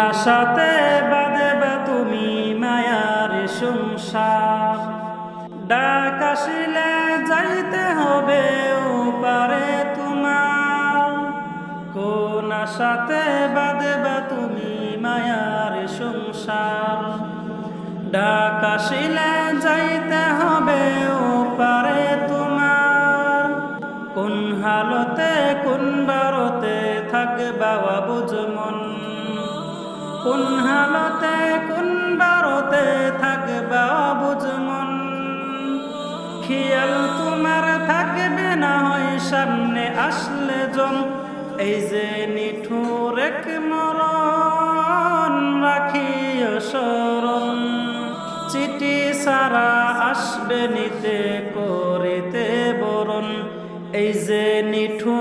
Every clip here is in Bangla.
আশাতে বাদেবে তুমি মায়ার সংসার? ডাক আসিলে যাইতে হবে পারে তোমার। কোন আশাতে বাদেবে তুমি মায়ার সংসার? ডাক আসিলে যাইতে হবে পারে কোন বারতে থাকে বাবা বুঝমন কোন হালতে কোন বারতে থাকে বাবা বুঝমন খেয়াল তোমার থাকবে না হয় সামনে আসলে জন। এই যে নিঠুর এক মরণ, রাখিও স্মরণ। চিঠি সারা আসবে নিতে, করিতে বরণ। এই যে নিঠুর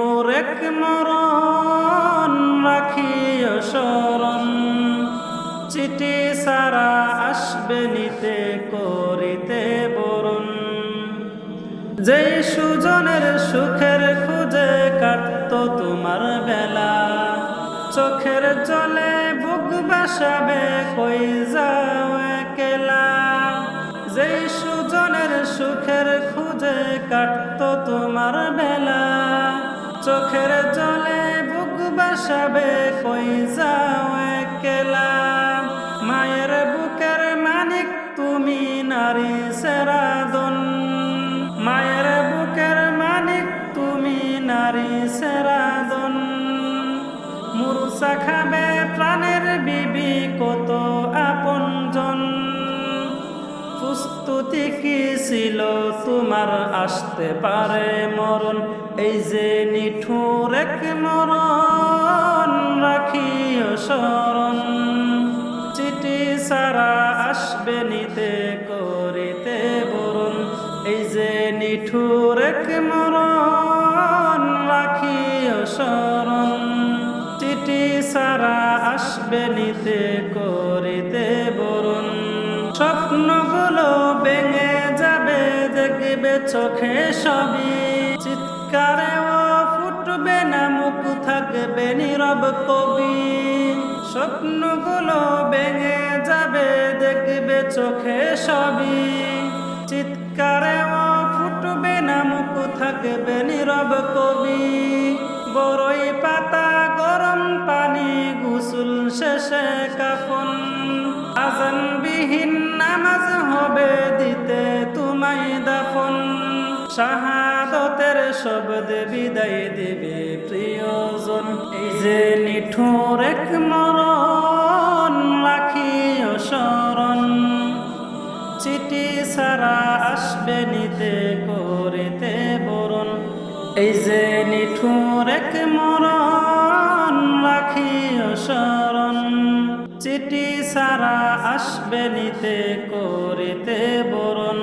এক মরণ রাখিও স্মরণ চিঠি সারা আসবে নিতে করিতে বরণ। যেই সুজনের সুখের খুঁজে কাটত তোমার বেলা, চোখের জলে বুক বাসাবে কই যাও একলা। যেই সুজনের সুখের খুঁজে কাটত তোমার বেলা চোখের জলে বুক বাসাবে, কই যাও একলা? মায়ের বুকের মানিক তুমি নারী সেরাদন। মায়ের বুকের মানিক তুমি নারী সেরাদন। মুরসা খাবে প্রাণের বিবি, কত আপনজন? প্রস্তুতি কি ছিল, তোমার আসতে পারে মরণ? এই যে নিঠুর এক মরণ, রাখিও স্মরণ চিঠি সারা আসবে নিতে, করিতে বরণ। এই যে নিঠুর এক মরণ, রাখিও স্মরণ চিঠি সারা আসবে নিতে, করিতে বরণ। স্বপ্নগুলো ভেঙে যাবে, দেখবে চোখে সবই চিৎকারেও ফুটবে না, মুখ থাকবে নীরব কবি। স্বপ্নগুলো ভেঙে যাবে, দেখবে চোখে সবই। চিৎকারেও ফুটবে না, মুখ থাকবে নীরব কবি। বড়ই পাতা গরম পানি, গুসুল শেষে কাফন। আজানবিহীন নামাজ হবে, দিতে তোমায় দাফন। শাহাদতের শব্দ বিদায় দেবে প্রিয়জন। এই যে নিঠুর এক মরণ রাখিও স্মরণ চিঠি সারা আসবে নিতে করিতে বরণ। এই যে নিঠুর এক মরণ রাখিও স্মরণ চিঠি সারা আসবে নিতে করিতে বরণ।